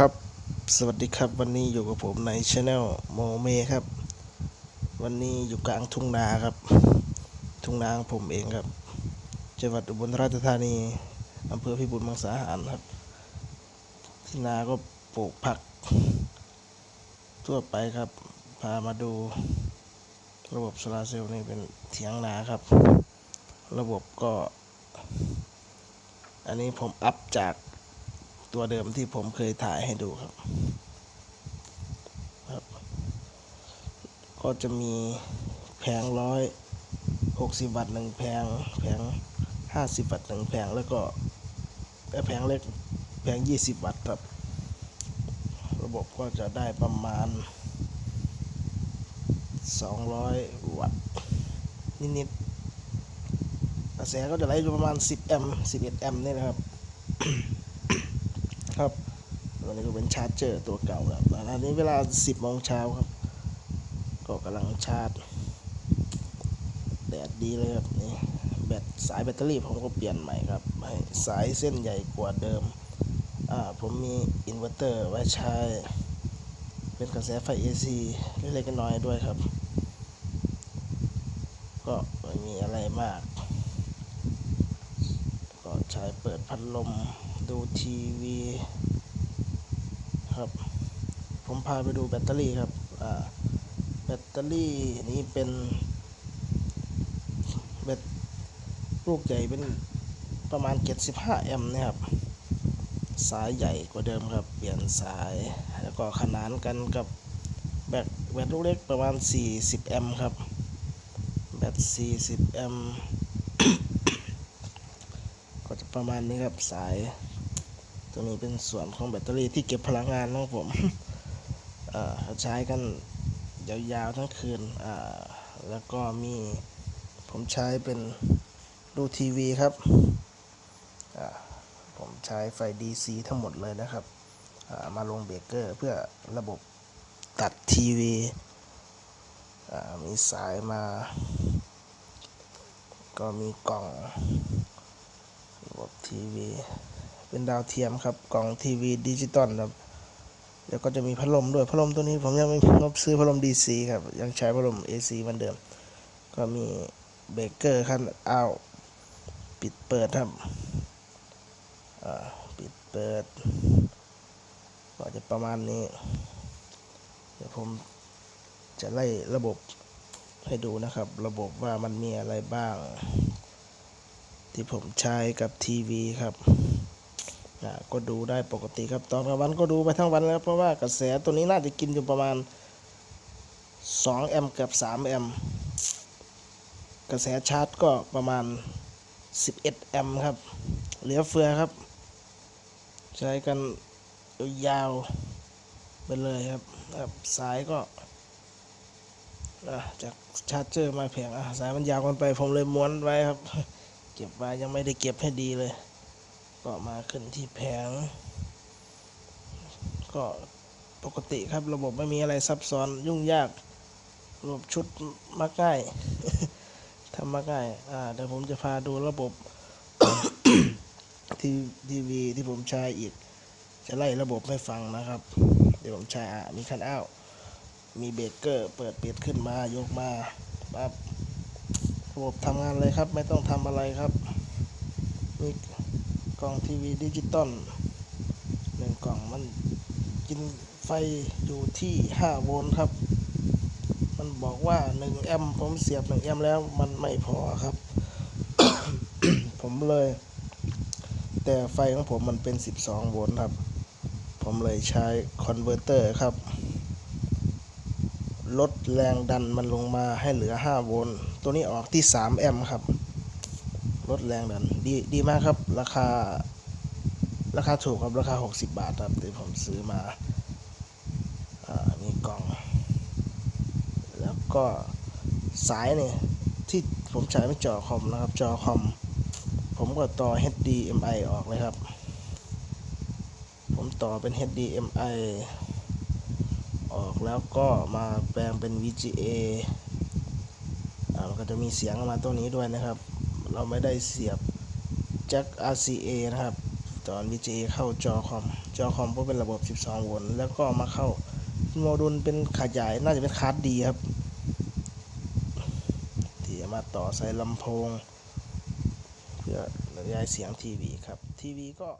ครับ สวัสดีครับ วันนี้อยู่กับผมในช anel โมเมครับ วันนี้อยู่กลางทุ่งนาครับ ทุ่งนาของผมเองครับ จังหวัดอุบลราชธานีอำเภอพิบูลมังสาหารครับ ที่นาก็ปลูกผัก ทั่วไปครับ พามาดู ระบบโซลาร์เซลล์นี่เป็นเถียงนาครับ ระบบก็ อันนี้ผมอัพจาก ตัวเดิมที่ผมเคยถ่ายให้ดูครับครับ ก็จะมีแผงร้อยหกสิบวัตต์หนึ่งแผงแผงห้าสิบวัตต์หนึ่งแผงแล้วก็แผงเล็กแผงยี่สิบวัตต์ครับ ระบบก็จะได้ประมาณสองร้อยวัตต์นิดๆกระแสก็จะไหลอยู่ประมาณ 10 แอมป์11 แอมป์นี่นะครับ ครับตัวนี้ก็เป็นชาร์จเจอร์ตัวเก่าครับอันนี้เวลา 10โมงเช้าครับ ก็กำลังชาร์จ แดดดีเลยครับนี่แบตสายแบตเตอรี่ผมก็เปลี่ยนใหม่ครับให้สายเส้นใหญ่กว่าเดิมอ่าผมมีอินเวอร์เตอร์ไว้ใช้ เป็นกระแสไฟ AC เล็กๆน้อยๆด้วยครับ ก็ไม่มีอะไรมาก ก็ใช้เปิดพัดลม ดูทีวีครับ ผมพาไปดูแบตเตอรี่ครับแบตเตอรี่นี้เป็นแบตลูกใหญ่เป็นประมาณ 75 แอมป์นะครับ สายใหญ่กว่าเดิมครับ เปลี่ยนสายแล้วก็ขนานกันกับแบตแบตลูกเล็กประมาณ 40 แอมป์ครับ แบต40 แอมป์ ประมาณนี้ครับสายตัวนี้เป็นส่วนของแบตเตอรี่ที่เก็บพลังงานของผมอ่าใช้กันยาวๆทั้งคืนอ่าแล้วก็มีผมใช้เป็นดูทีวีครับอ่าผมใช้ไฟ DC ทั้งหมดเลยนะครับมาลงเบรกเกอร์เพื่อระบบตัดทีวีมีสายมา ก็มีกล่อง ระบบทีวีเป็นดาวเทียมครับกล่องทีวีดิจิตอลครับแล้วก็จะมีพัดลมด้วยพัดลมตัวนี้ผมยังไม่งบซื้อพัดลม DC ครับยังใช้พัดลม AC เหมือนเดิม ก็มีเบรกเกอร์ขั้นอ้าวปิดเปิดครับปิดเปิดก็จะประมาณนี้ เดี๋ยวผมจะไล่ระบบให้ดูนะครับ ระบบว่ามันมีอะไรบ้าง ที่ผมใช้กับทีวีครับก็ดูได้ปกติครับตอนกลางวันก็ดูไปทั้งวันแล้วเพราะว่ากระแสตัวนี้น่าจะกินอยู่ประมาณ2แอมป์กับ3แอมป์กระแสชาร์จก็ประมาณ 11 แอมป์ครับ เหลือเฟือครับ ใช้กันยาวไปเลยครับครับ สายก็จากชาร์จเจอร์มาแผงสายมันยาวกันไปผมเลยม้วนไว้ครับ เก็บไว้ยังไม่ได้เก็บให้ดีเลย ก็มาขึ้นที่แผง ก็ปกติครับระบบไม่มีอะไรซับซ้อนยุ่งยากระบบชุดมักง่ายทำมักง่ายอ่าเดี๋ยวผมจะพาดูระบบทีทีวีที่ผมใช้อีก จะไล่ระบบให้ฟังนะครับ เดี๋ยวผมใช้อะมีคันอ้าวมีเบรกเกอร์เปิดปิดขึ้นมายกมาปั๊บ ระบบทำงานเลยครับ ไม่ต้องทำอะไรครับมีกล่องทีวีดิจิตอลหนึ่งกล่องมันกินไฟอยู่ที่ 5 โวลต์ครับ มันบอกว่า 1 แอมป์ผมเสียบ 1 แอมป์แล้วมันไม่พอครับ ผมเลย แต่ไฟของผมมันเป็น 12 โวลต์ครับ ผมเลยใช้คอนเวอร์เตอร์ครับ ลดแรงดันมันลงมาให้เหลือ 5 โวลต์ ตัวนี้ออกที่ 3 แอมป์ครับ ลดแรงดันดีดีมากครับ ราคา ราคาถูกครับ ราคา 60 บาทครับที่ผมซื้อมาอ่ามีกล่อง แล้วก็สายเนี่ยที่ผมใช้เป็นจอคอมนะครับ จอคอม ผมก็ต่อ HDMI ออกเลยครับ ผมต่อเป็น HDMI ออกแล้วก็มาแปลงเป็น VGA อ่าก็จะมีเสียงออกมาตัวนี้ด้วยนะครับ เราไม่ได้เสียบแจ็ค RCA นะครับจอน VGA เข้าจอคอม จอคอมก็เป็นระบบ 12 โวลต์แล้วก็มาเข้าโมดูลเป็นขยายน่าจะเป็นคาร์ดดีครับ ที่จะมาต่อใส่ลำโพง เพื่อย้ายเสียงทีวีครับ ทีวีก็